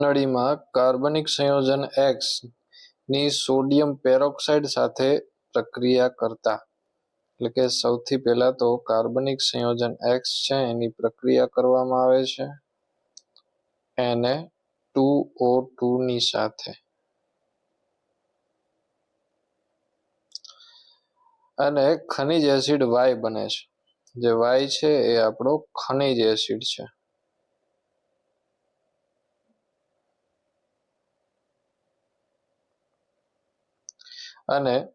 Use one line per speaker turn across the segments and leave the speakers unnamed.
નળીમાં કાર્બનિક સંયોજન એક્સની sodium peroxide સાથે પ્રક્રિયા કરતા. એટલે કે સૌથી પહેલા તો કાર્બનિક સંયોજન એક્સ છે, એની પ્રક્રિયા કરવામાં આવે છે. એને ટુ ઓ ટુ ની સાથે. અને ખનિજ એસિડ વાય બને છે. જે વાય છે, એ આપણો ખનિજ એસિડ છે. અને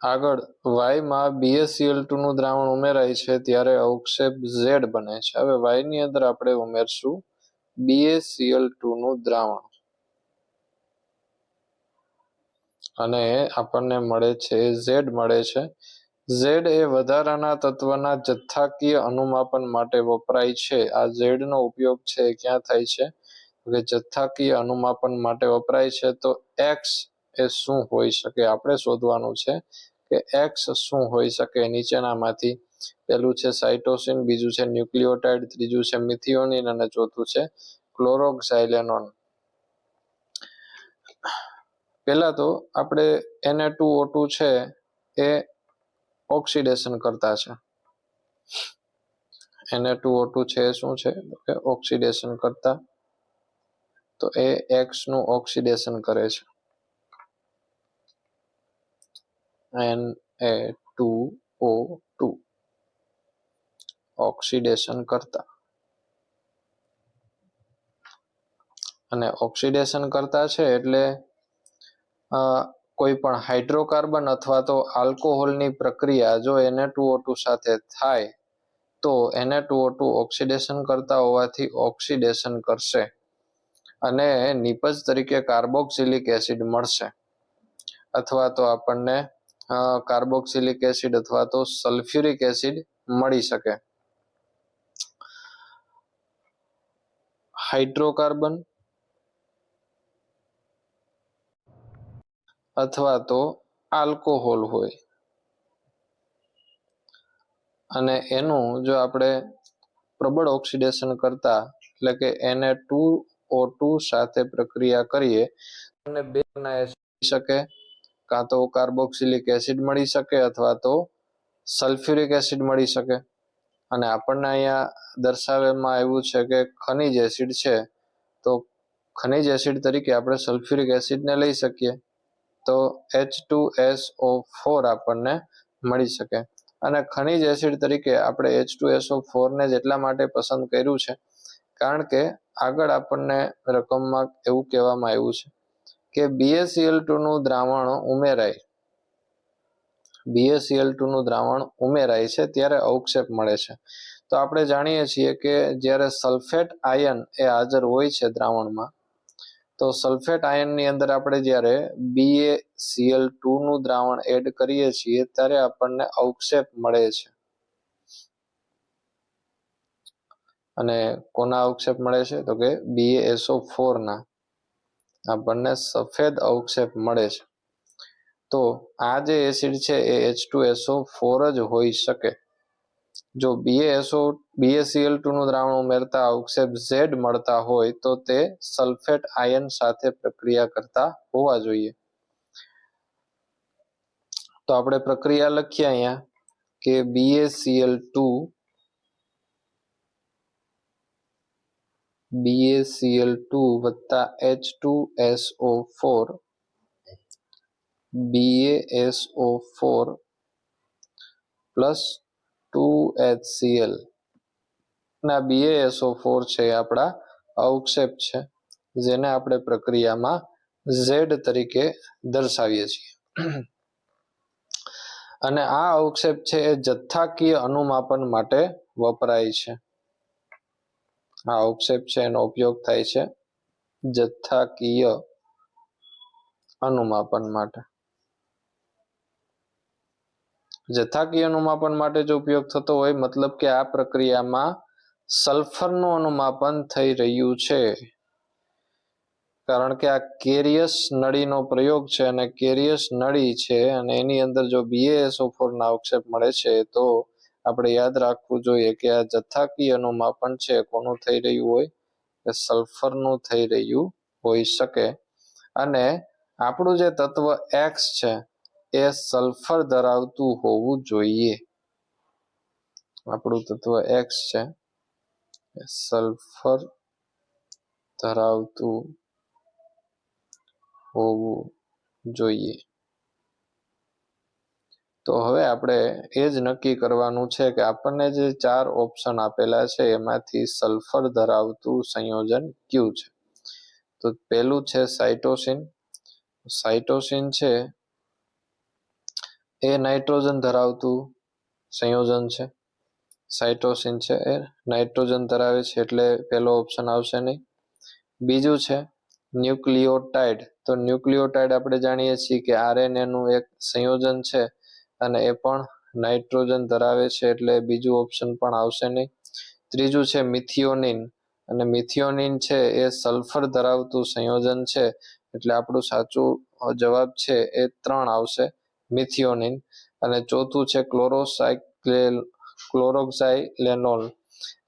આગળ વાયમાં બીએસસીએલ ટુ નું દ્રાવણ ઉમેરાય છે ત્યારે અવક્ષેપ ઝેડ બને છે. હવે વાયની અંદર આપણે ઉમેરશું બીએસસીએલ ટુ નું દ્રાવણ. અને આપણને મળે છે ઝેડ મળે છે. ઝેડ એ વધારાના તત્વના જથ્થાકીય અનુમાપન માટે વપરાય છે. આ ઝેડ નો ઉપયોગ છે ક્યાં થાય છે? કે જથ્થાકીય અનુમાપન માટે વપરાય છે તો એક્સ એ શું હોઈ શકે? આપણે શોધવાનું છે કે એક્સ શું હોઈ શકે નીચેનામાંથી? પેલું છે સાઇટોસિન બીજું છે ન્યુક્લિયોટાઇડ ત્રીજું છે મિથિયોનિન અને ચોથું છે ક્લોરોક્સાઇલેનોન પહેલા તો આપણે એને ટુ ઓ ટુ છે એ ઓક્સિડેશન કરતા છે. એને ટુ ઓ ટુ છે શું છે? ઓક્સિડેશન કરતા. તો એ એક્સનું ઓક્સિડેશન કરે છે. N A two O two oxidation કરતા. અને ઓક્સિડેશન કરતા છે એટલે કોઈ પણ હાઇડ્રોકાર્બન અથવા તો આલ્કોહોલની પ્રક્રિયા જો એને ટુ સાથે થાય, તો એને ટુ ઓક્સિડેશન કરતા હોવાથી ઓક્સિડેશન કરશે. અને નિપજ તરીકે કાર્બોક્સિલિક એસિડ મળશે. અથવા તો આપણને કાર્બોક્સિલિક એસિડ અથવા તો સલ્ફ્યુરિક એસિડ મળી શકે. હાઇડ્રોકાર્બન અથવા તો આલ્કોહોલ હોય. અને એનું જો આપણે પ્રબળ ઓક્સિડેશન કરતા, એટલે કે એને ટુ ઓ ટુ સાથે પ્રક્રિયા કરીએ, અને બે શકે. કાં તો કાર્બોક્સિલિક એસિડ મળી શકે અથવા તો સલ્ફ્યુરિક એસિડ મળી શકે. અને આપણને અહીંયા દર્શાવવામાં આવ્યું છે કે ખનિજ એસિડ છે, તો ખનિજ એસિડ તરીકે આપણે સલ્ફ્યુરિક એસિડને લઈ શકીએ. તો H two S O four આપણને મળી શકે. અને ખનિજ એસિડ તરીકે આપણે એચ ટુ ઓ ફોરને એટલા માટે પસંદ કર્યું છે, કારણ કે આગળ આપણને રકમમાં એવું કહેવામાં આવ્યું છે. કે બીએસીએલ ટુ નું દ્રાવણ ઉમેરાય. બીએસીએલ ટુનું દ્રાવણ ઉમેરાય છે, ત્યારે અવક્ષેપ મળે છે. તો આપણે જાણીએ છીએ કે જ્યારે સલ્ફેટ આયન એ હાજર હોય છે દ્રાવણમાં, તો સલ્ફેટ આયનની અંદર આપણે જ્યારે બીએસીએલ ટુનું દ્રાવણ એડ કરીએ છીએ, ત્યારે આપણને અવક્ષેપ મળે છે. અને કોના અવક્ષેપ મળે છે? તો કે બીએસઓ ફોરના આપણને સફેદ અવક્ષેપ મળે છે. તો આ જે એસિડ છે એ H two S O four જ હોઈ શકે. જો બીએસઓ બીએસીએલ ટુ નું દ્રાવણ ઉમેરતા અવક્ષેપ ઝેડ મળતા હોય તો તે સલ્ફેટ આયન સાથે પ્રક્રિયા કરતા હોવા જોઈએ. તો આપણે પ્રક્રિયા લખીએ અહીંયા કે B A C L two B A C L two વત્તા H two S O four B A S O four plus two H C L ના B A S O four છે એ આપણા અવક્ષેપ છે, જેને આપણે પ્રક્રિયામાં ઝેડ તરીકે દર્શાવીએ છીએ. અને આ અવક્ષેપ છે એ જથ્થાકીય અનુમાપન માટે વપરાય છે. આ ઉપક્ષેપ છે, એનો ઉપયોગ થાય છે જથ્થાકીય અનુમાપન માટે. જથ્થાકીય અનુમાપન માટે જો ઉપયોગ થતો હોય, મતલબ કે આ પ્રક્રિયામાં સલ્ફરનું અનુમાપન થઈ રહ્યું છે. કારણ કે આ કેરિયસ નળીનો પ્રયોગ છે અને કેરિયસ નળી છે અને એની અંદર જો બીએએસઓ ફોરના અવક્ષેપ મળે છે, તો આપણે યાદ રાખવું જોઈએ કે આ જથ્થાકીયનું અનુમાપન છે, કોનું થઈ રહ્યું હોય કે સલ્ફરનું થઈ રહ્યું હોઈ શકે. અને આપણું જે તત્વ એક્સ છે, એ સલ્ફર ધરાવતું હોવું જોઈએ. આપણું તત્વ એક્સ છે સલ્ફર ધરાવતું હોવું જોઈએ. તો હવે આપણે એ જ નક્કી કરવાનું છે કે આપણને જે ચાર ઓપ્શન આપેલા છે, એમાંથી સલ્ફર ધરાવતું સંયોજન કયું છે. તો પહેલું છે સાઇટોસિન સાઇટોસિન છે, એ નાઇટ્રોજન ધરાવતું સંયોજન છે. સાઇટોસિન છે, એ નાઇટ્રોજન ધરાવે છે એટલે પહેલો ઓપ્શન આવશે નહીં. બીજું છે ન્યુક્લિયોટાઇડ તો ન્યુક્લિયોટાઇડ આપણે જાણીએ છીએ કે આરએનએ નું એક સંયોજન છે. અને એ પણ નાઇટ્રોજન ધરાવે છે એટલે બીજું ઓપ્શન પણ આવશે નહીં. ત્રીજું છે મિથિયોનિન. અને મિથિયોનિન છે એ સલ્ફર ધરાવતું સંયોજન છે એટલે આપણું સાચું જવાબ છે એ ત્રણ આવશે, મિથિયોનિન. અને ચોથું છે ક્લોરોસાઇક્લેલ ક્લોરોક્સાઇલેનોલ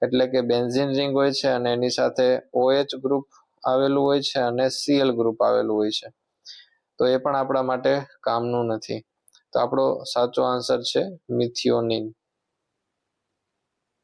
એટલે કે બેન્ઝિન રિંગ હોય છે અને એની સાથે ઓએચ ગ્રુપ આવેલું હોય છે અને સીએલ ગ્રુપ આવેલું હોય છે. તો એ પણ આપણા માટે કામનું નથી. તો આપણો સાચો આન્સર છે મિથિયોનિન.